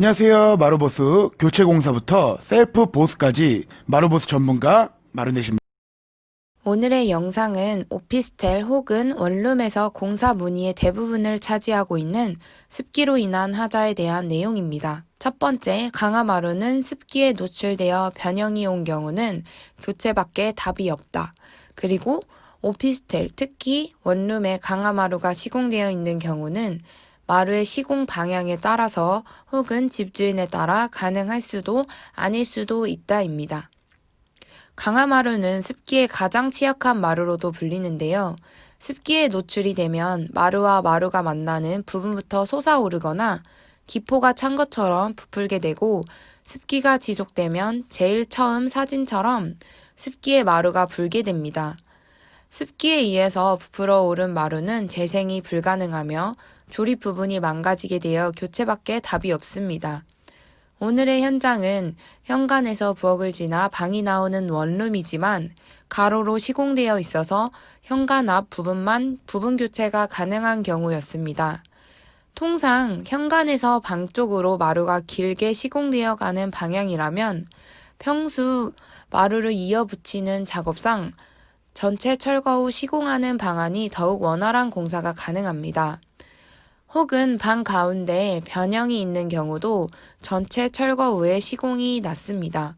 안녕하세요. 마루보스 교체공사부터 셀프 보스까지 마루보스 전문가 마루넷입니다. 오늘의 영상은 오피스텔 혹은 원룸에서 공사 문의의 대부분을 차지하고 있는 습기로 인한 하자에 대한 내용입니다. 첫 번째, 강화마루는 습기에 노출되어 변형이 온 경우는 교체밖에 답이 없다. 그리고 오피스텔, 특히 원룸에 강화마루가 시공되어 있는 경우는 마루의 시공 방향에 따라서 혹은 집주인에 따라 가능할 수도 아닐 수도 있다입니다. 강화마루는 습기에 가장 취약한 마루로도 불리는데요. 습기에 노출이 되면 마루와 마루가 만나는 부분부터 솟아오르거나 기포가 찬 것처럼 부풀게 되고 습기가 지속되면 제일 처음 사진처럼 습기의 마루가 불게 됩니다. 습기에 의해서 부풀어 오른 마루는 재생이 불가능하며 조립 부분이 망가지게 되어 교체밖에 답이 없습니다. 오늘의 현장은 현관에서 부엌을 지나 방이 나오는 원룸이지만 가로로 시공되어 있어서 현관 앞 부분만 부분 교체가 가능한 경우였습니다. 통상 현관에서 방 쪽으로 마루가 길게 시공되어 가는 방향이라면 평수 마루를 이어 붙이는 작업상 전체 철거 후 시공하는 방안이 더욱 원활한 공사가 가능합니다. 혹은 방 가운데 변형이 있는 경우도 전체 철거 후에 시공이 났습니다.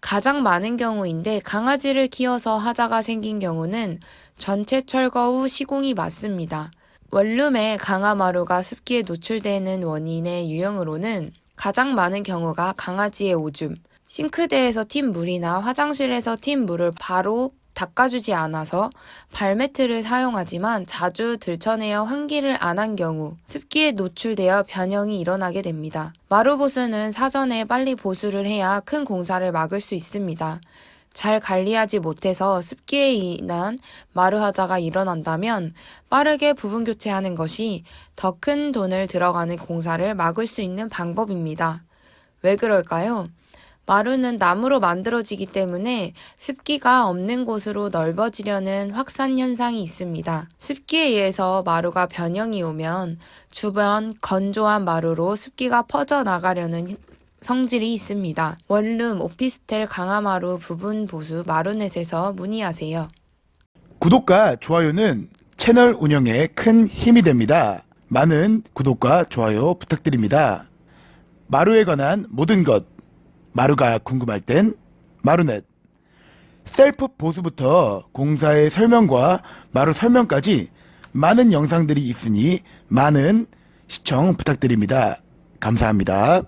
가장 많은 경우인데 강아지를 키워서 하자가 생긴 경우는 전체 철거 후 시공이 맞습니다. 원룸의 강화마루가 습기에 노출되는 원인의 유형으로는 가장 많은 경우가 강아지의 오줌, 싱크대에서 튄 물이나 화장실에서 튄 물을 바로 닦아주지 않아서 발매트를 사용하지만 자주 들쳐내어 환기를 안 한 경우 습기에 노출되어 변형이 일어나게 됩니다. 마루 보수는 사전에 빨리 보수를 해야 큰 공사를 막을 수 있습니다. 잘 관리하지 못해서 습기에 인한 마루 하자가 일어난다면 빠르게 부분 교체하는 것이 더 큰 돈을 들어가는 공사를 막을 수 있는 방법입니다. 왜 그럴까요? 마루는 나무로 만들어지기 때문에 습기가 없는 곳으로 넓어지려는 확산 현상이 있습니다. 습기에 의해서 마루가 변형이 오면 주변 건조한 마루로 습기가 퍼져나가려는 성질이 있습니다. 원룸, 오피스텔 강화마루 부분 보수 마루넷에서 문의하세요. 구독과 좋아요는 채널 운영에 큰 힘이 됩니다. 많은 구독과 좋아요 부탁드립니다. 마루에 관한 모든 것, 마루가 궁금할 땐 마루넷. 셀프 보수부터 공사의 설명과 마루 설명까지 많은 영상들이 있으니 많은 시청 부탁드립니다. 감사합니다.